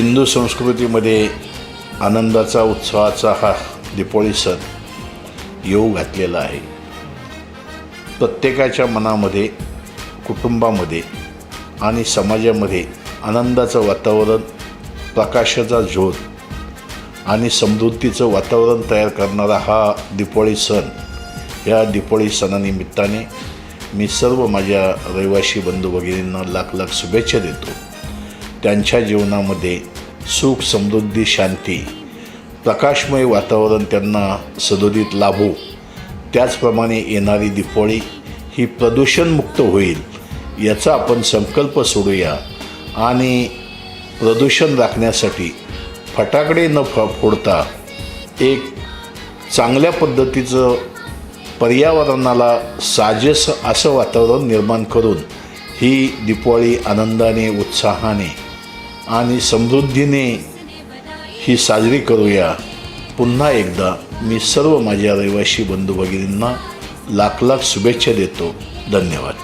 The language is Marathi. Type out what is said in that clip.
हिंदू संस्कृतीमध्ये आनंदाचा उत्सवाचा हा दीपोळी सण येऊ घातलेला आहे. प्रत्येकाच्या मनामध्ये कुटुंबामध्ये आणि समाजामध्ये आनंदाचं वातावरण प्रकाशाचा झोत आणि समृद्धीचं वातावरण तयार करणारा हा दीपोळी सण या दीपोळी सणानिमित्ताने मी सर्व माझ्या रहिवासी बंधू भगिनींना लाख लाख शुभेच्छा देतो. त्यांच्या जीवनामध्ये सुख समृद्धी शांती प्रकाशमय वातावरण त्यांना सदोदित लाभो. त्याचप्रमाणे येणारी दिपोळी ही प्रदूषणमुक्त होईल याचा आपण संकल्प सोडूया आणि प्रदूषण राखण्यासाठी फटाकडे न फ फोडता एक चांगल्या पद्धतीचं पर्यावरणाला साजेस असं वातावरण निर्माण करून ही दिपाळी आनंदाने उत्साहाने आणि समृद्धीने ही साजरी करूया. पुन्हा एकदा मी सर्व माझ्या रहिवासी बंधू भगिनींना लाख लाख शुभेच्छा देतो. धन्यवाद.